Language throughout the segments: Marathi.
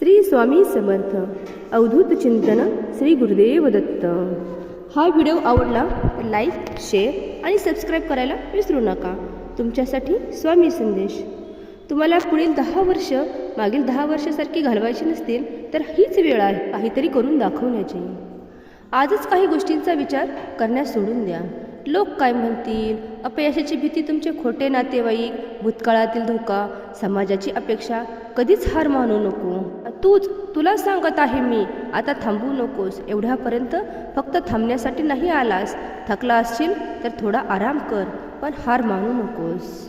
श्री स्वामी समर्थ. अवधूत चिंतन श्री गुरुदेव दत्त. हा व्हिडिओ आवडला तर लाईक शेअर आणि सबस्क्राईब करायला विसरू नका. तुमच्यासाठी स्वामी संदेश. तुम्हाला पुढील दहा वर्ष मागील दहा वर्षासारखी घालवायची नसतील तर हीच वेळ आहे काहीतरी करून दाखवण्याची. आजच काही गोष्टींचा विचार करण्यास सोडून द्या. लोक काय म्हणतील? अपयशाची भीती तुमचे खोटे नातेवाईक भूतकाळातील धोका समाजाची अपेक्षा कधीच हार मानू नको. तूच तुला सांगत आहे मी. आता थांबू नकोस. एवढ्यापर्यंत फक्त थांबण्यासाठी नाही आलास. थकला असशील तर थोडा आराम कर पण हार मानू नकोस.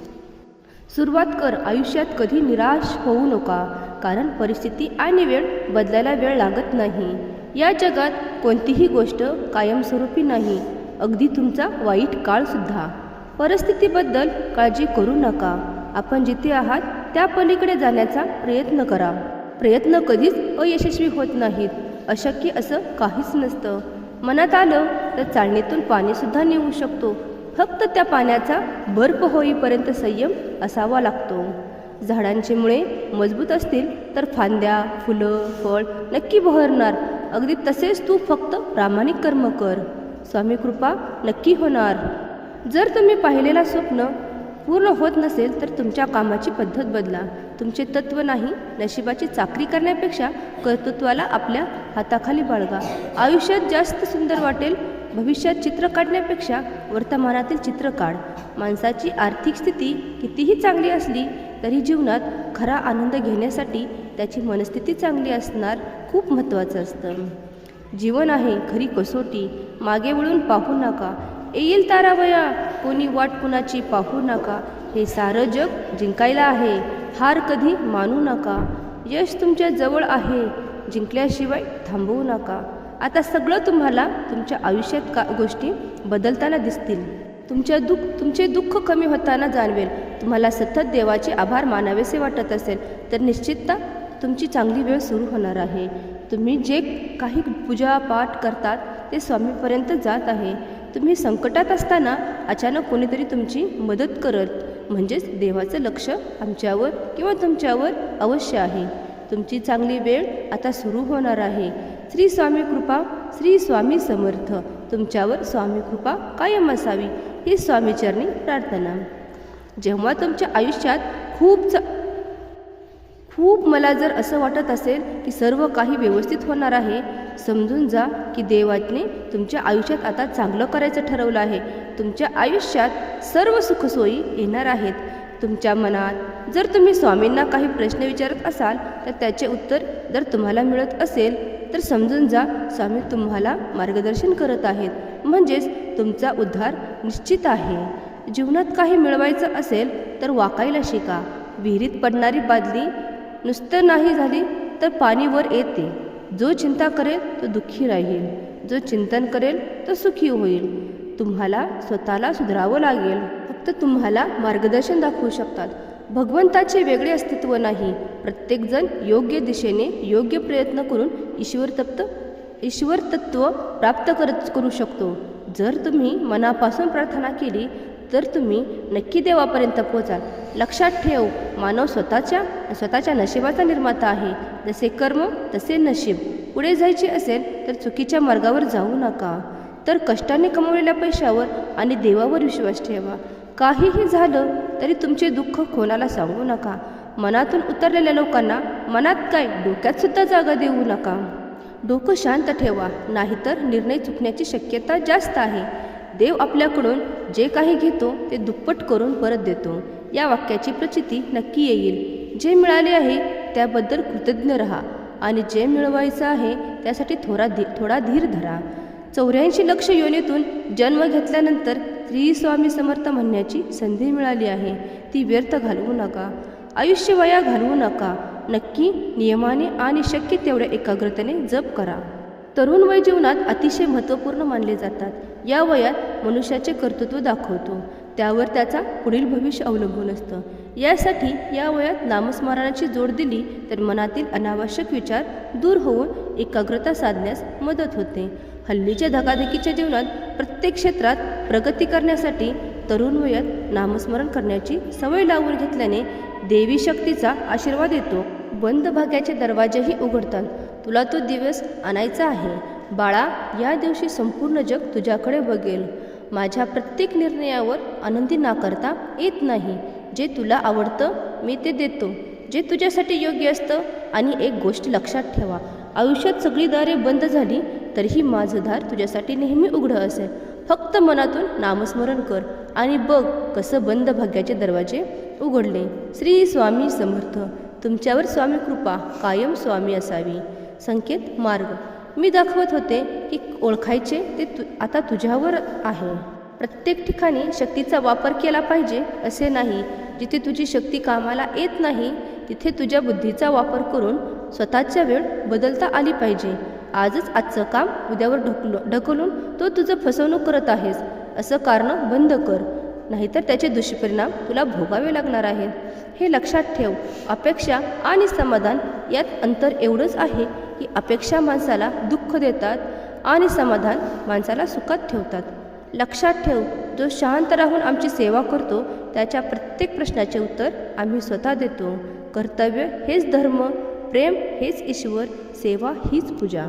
सुरुवात कर. आयुष्यात कधी निराश होऊ नका कारण परिस्थिती आणि वेळ बदलायला वेळ लागत नाही. या जगात कोणतीही गोष्ट कायमस्वरूपी नाही. अगदी तुमचा वाईट काळसुद्धा परिस्थितीबद्दल काळजी करू नका. आपण जिथे आहात त्या पलीकडे जाण्याचा प्रयत्न करा. प्रयत्न कधीच अयशस्वी होत नाहीत. अशक्य असं काहीच नसतं. मनात आलं तर चाळणीतून पाणीसुद्धा नेऊ शकतो. फक्त त्या पाण्याचा बर्फ होईपर्यंत संयम असावा लागतो. झाडांची मुळे मजबूत असतील तर फांद्या फुलं फळ नक्की बहरणार. अगदी तसेच तू फक्त प्रामाणिक कर्म कर. स्वामी कृपा नक्की होणार. जर तुम्ही पाहिलेला स्वप्न पूर्ण होत नसेल तर तुमच्या कामाची पद्धत बदला. तुमचे तत्व नाही नशिबाची चाकरी करण्यापेक्षा कर्तृत्वाला आपल्या हाताखाली बाळगा. आयुष्यात जास्त सुंदर वाटेल भविष्यात चित्र काढण्यापेक्षा वर्तमानातील चित्र काढ. माणसाची आर्थिक स्थिती कितीही चांगली असली तरी जीवनात खरा आनंद घेण्यासाठी त्याची मनस्थिती चांगली असणार खूप महत्त्वाचं असतं. जीवन आहे खरी कसोटी मागे वळून पाहू नका. येईल तारावया कोणी वाट कुणाची पाहू नका. हे सारं जग जिंकायला आहे. हार कधी मानू नका. यश तुमच्या जवळ आहे. जिंकल्याशिवाय थांबवू नका. आता सगळं तुम्हाला तुमच्या आयुष्यात का गोष्टी बदलताना दिसतील. तुमच्या दुःख तुमचे दुःख कमी होताना जाणवेल. तुम्हाला सतत देवाचे आभार मानावेसे वाटत असेल तर निश्चितता तुमची चांगली वेळ सुरू होणार आहे. तुम्ही जे काही पूजा पाठ करतात ते स्वामीपर्यंत जात आहे. तुम्ही संकटात असताना अचानक कोणीतरी तुमची मदत करत म्हणजेच देवाचं लक्ष आमच्यावर किंवा तुमच्यावर अवश्य आहे. तुमची चांगली वेळ आता सुरू होणार आहे. श्री स्वामी कृपा श्री स्वामी समर्थ तुमच्यावर स्वामी कृपा कायम असावी ही स्वामीचरणी प्रार्थना. जेव्हा तुमच्या आयुष्यात खूप च खूप मला जर असं वाटत असेल की सर्व काही व्यवस्थित होणार आहे समजून जा की देवाने तुमच्या आयुष्यात आता चांगलं करायचं ठरवलं आहे. तुमच्या आयुष्यात सर्व सुखसोयी येणार आहेत. तुमच्या मनात जर तुम्ही स्वामींना काही प्रश्न विचारत असाल तर त्याचे उत्तर जर तुम्हाला मिळत असेल तर समजून जा स्वामी तुम्हाला मार्गदर्शन करत आहेत. म्हणजेच तुमचा उद्धार निश्चित आहे. जीवनात काही मिळवायचं असेल तर वाकायला शिका. विहिरीत पडणारी बादली नुसतं नाही झाली तर पाणी वर येते. जो चिंता करेल तो दुःखी राहील. जो चिंतन करेल तो सुखी होईल. तुम्हाला स्वतःला सुधारावं लागेल. फक्त तुम्हाला मार्गदर्शन दाखवू शकतात. भगवंताचे वेगळे अस्तित्व नाही. प्रत्येकजण योग्य दिशेने योग्य प्रयत्न करून ईश्वर तप्त ईश्वर तत्व प्राप्त करत करू शकतो. जर तुम्ही मनापासून प्रार्थना केली तर तुम्ही नक्की देवापर्यंत पोचाल लक्षात ठेव मानव स्वतःच्या स्वतःच्या नशिबाचा निर्माता आहे. जसे कर्म तसे नशीब. पुढे जायचे असेल तर चुकीच्या मार्गावर जाऊ नका. तर कष्टाने कमवलेल्या पैशावर आणि देवावर विश्वास ठेवा. काहीही झालं तरी तुमचे दुःख कोणाला सांगू नका. मनातून उतरलेल्या लोकांना मनात काय डोक्यातसुद्धा जागा देऊ नका. डोकं शांत ठेवा नाहीतर निर्णय चुकण्याची शक्यता जास्त आहे. देव आपल्याकडून जे काही घेतो ते दुप्पट करून परत देतो. या वाक्याची प्रचिती नक्की येईल. जे मिळाले आहे त्याबद्दल कृतज्ञ राहा. आणि जे मिळवायचं आहे त्यासाठी थोडा धी थोडा धीर धरा. चौऱ्याऐंशी लक्ष योनीतून जन्म घेतल्यानंतर श्री स्वामी समर्थ म्हणण्याची संधी मिळाली आहे. ती व्यर्थ घालवू नका. आयुष्य वया घालवू नका. नक्की नियमाने आणि शक्य तेवढ्या एकाग्रतेने जप करा. तरुण वय जीवनात अतिशय महत्त्वपूर्ण मानले जातात. या वयात मनुष्याचे कर्तृत्व दाखवतो. त्यावर त्याचा पुढील भविष्य अवलंबून असतं. यासाठी या वयात नामस्मरणाची जोड दिली तर मनातील अनावश्यक विचार दूर होऊन एकाग्रता साधण्यास मदत होते. हल्लीच्या धकाधकीच्या जीवनात प्रत्येक क्षेत्रात प्रगती करण्यासाठी तरुण वयात नामस्मरण करण्याची सवय लावून घेतल्याने देवी शक्तीचा आशीर्वाद येतो. बंद भाग्याचे दरवाजेही उघडतात. तुला तो दिवस आणायचा आहे. बाळा या दिवशी संपूर्ण जग तुझ्याकडे बघेल. माझ्या प्रत्येक निर्णयावर आनंदी नाकारता येत नाही. जे तुला आवडतं मी ते देतो. जे तुझ्यासाठी योग्य असतं आणि एक गोष्ट लक्षात ठेवा. आयुष्यात सगळी दारे बंद झाली तरीही माझं दार तुझ्यासाठी नेहमी उघडं असेल. फक्त मनातून नामस्मरण कर आणि बघ कसं बंद भाग्याचे दरवाजे उघडले. श्री स्वामी समर्थ. तुमच्यावर स्वामी कृपा कायम स्वामी असावी. संकेत मार्ग. मी दाखवत होते की ओळखायचे ते तु आता तुझ्यावर आहे. प्रत्येक ठिकाणी शक्तीचा वापर केला पाहिजे असे नाही. जिथे तुझी शक्ती कामाला येत नाही तिथे तुझ्या बुद्धीचा वापर करून स्वतःच्या वेळ बदलता आली पाहिजे. आजच आजचं काम उद्यावर ढकल ढकलून तो तुझं फसवणूक करत आहेस. असं कारण बंद कर. नाहीतर त्याचे दुष्परिणाम तुला भोगावे लागणार आहेत. हे लक्षात ठेव. अपेक्षा आणि समाधान यात अंतर एवढंच आहे की अपेक्षा माणसाला दुःख देतात आणि समाधान माणसाला सुखात ठेवतात. लक्षात ठेव जो शांत राहून आमची सेवा करतो त्याच्या प्रत्येक प्रश्नाचे उत्तर आम्ही स्वतः देतो. कर्तव्य हेच धर्म प्रेम हेच ईश्वर सेवा हीच पूजा.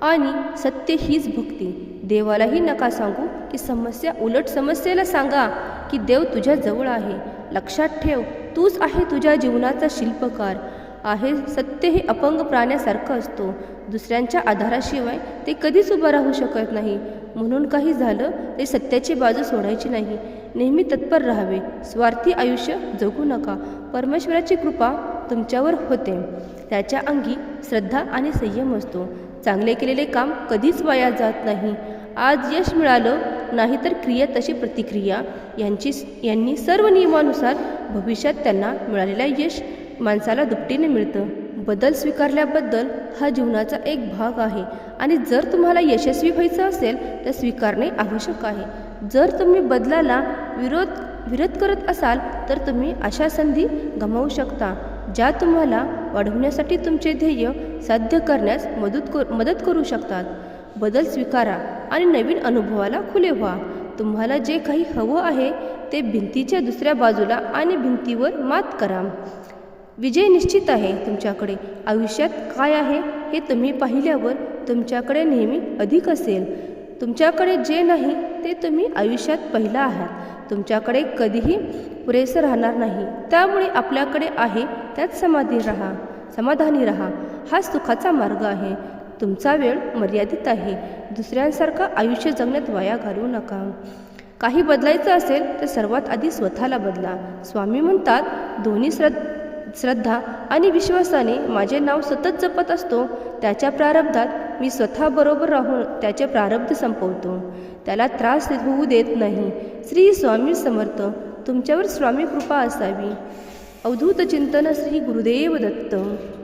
आणि सत्य हीच भक्ती. देवालाही नका सांगू की समस्या उलट समस्येला सांगा की देव तुझ्या जवळ आहे. लक्षात ठेव तूच आहे तुझ्या जीवनाचा शिल्पकार. आहे. सत्य हे अपंग प्राण्यासारखं असतो. दुसऱ्यांच्या आधाराशिवाय ते कधीच उभं राहू शकत नाही. म्हणून काही झालं तरी सत्याची बाजू सोडायची नाही. नेहमी तत्पर राहावे. स्वार्थी आयुष्य जगू नका. परमेश्वराची कृपा तुमच्यावर होते. त्याच्या अंगी श्रद्धा आणि संयम असतो. चांगले केलेले काम कधीच वाया जात नाही. आज यश मिळालं नाही तर क्रिया तशी प्रतिक्रिया. यांची यांनी सर्व नियमानुसार भविष्यात त्यांना मिळालेला यश माणसाला दुपटीने मिळतं. बदल स्वीकारल्याबद्दल हा जीवनाचा एक भाग आहे. आणि जर तुम्हाला यशस्वी व्हायचं असेल तर स्वीकारणे आवश्यक आहे. जर तुम्ही बदलाला विरोध विरोध करत असाल तर तुम्ही अशा संधी गमावू शकता ज्या तुम्हाला वाढवण्यासाठी तुमचे ध्येय साध्य करण्यास मदत कर मदत करू शकतात. बदल स्वीकारा आणि नवीन अनुभवाला खुले व्हा. तुम्हाला जे काही हवं आहे ते भिंतीच्या दुसऱ्या बाजूला आणि भिंतीवर मात करा. विजय निश्चित आहे तुमच्याकडे. आयुष्यात काय आहे हे तुम्ही पाहिल्यावर तुमच्याकडे नेहमी अधिक असेल. तुमच्याकडे जे नाही ते तुम्ही आयुष्यात पहिला आहात तुमच्याकडे कधीही पुरेसं राहणार नाही. त्यामुळे आपल्याकडे आहे त्यात समाधी राहा. समाधानी राहा. हा सुखाचा मार्ग आहे. तुमचा वेळ मर्यादित आहे. दुसऱ्यांसारखं आयुष्य जगण्यात वाया घालवू नका. काही बदलायचं असेल तर सर्वात आधी स्वतःला बदला. स्वामी म्हणतात दोन्ही श्रद्धा श्रद्धा आणि विश्वासाने माझे नाव सतत जपत असतो त्याच्या प्रारब्धात मी स्वतःबरोबर राहून त्याचे प्रारब्ध संपवतो. त्याला त्रास होऊ देत नाही. श्री स्वामी समर्थ तुमच्यावर स्वामी कृपा असावी. अवधूत चिंतन श्री गुरुदेव दत्त.